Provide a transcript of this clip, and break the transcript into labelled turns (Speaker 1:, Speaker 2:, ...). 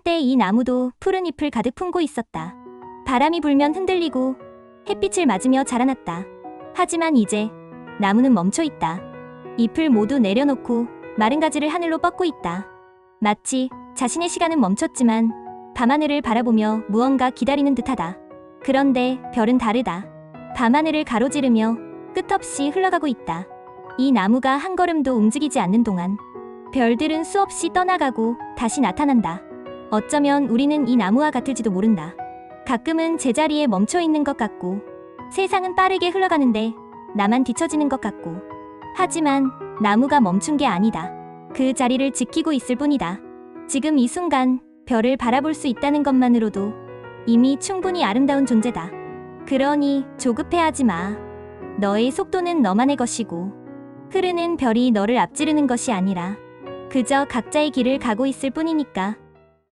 Speaker 1: 한때 이 나무도 푸른 잎을 가득 품고 있었다. 바람이 불면 흔들리고 햇빛을 맞으며 자라났다. 하지만 이제 나무는 멈춰 있다. 잎을 모두 내려놓고 마른 가지를 하늘로 뻗고 있다. 마치 자신의 시간은 멈췄지만 밤하늘을 바라보며 무언가 기다리는 듯하다. 그런데 별은 다르다. 밤하늘을 가로지르며 끝없이 흘러가고 있다. 이 나무가 한 걸음도 움직이지 않는 동안 별들은 수없이 떠나가고 다시 나타난다. 어쩌면 우리는 이 나무와 같을지도 모른다. 가끔은 제자리에 멈춰 있는 것 같고 세상은 빠르게 흘러가는데 나만 뒤처지는 것 같고 하지만 나무가 멈춘 게 아니다. 그 자리를 지키고 있을 뿐이다. 지금 이 순간 별을 바라볼 수 있다는 것만으로도 이미 충분히 아름다운 존재다. 그러니 조급해하지 마. 너의 속도는 너만의 것이고 흐르는 별이 너를 앞지르는 것이 아니라 그저 각자의 길을 가고 있을 뿐이니까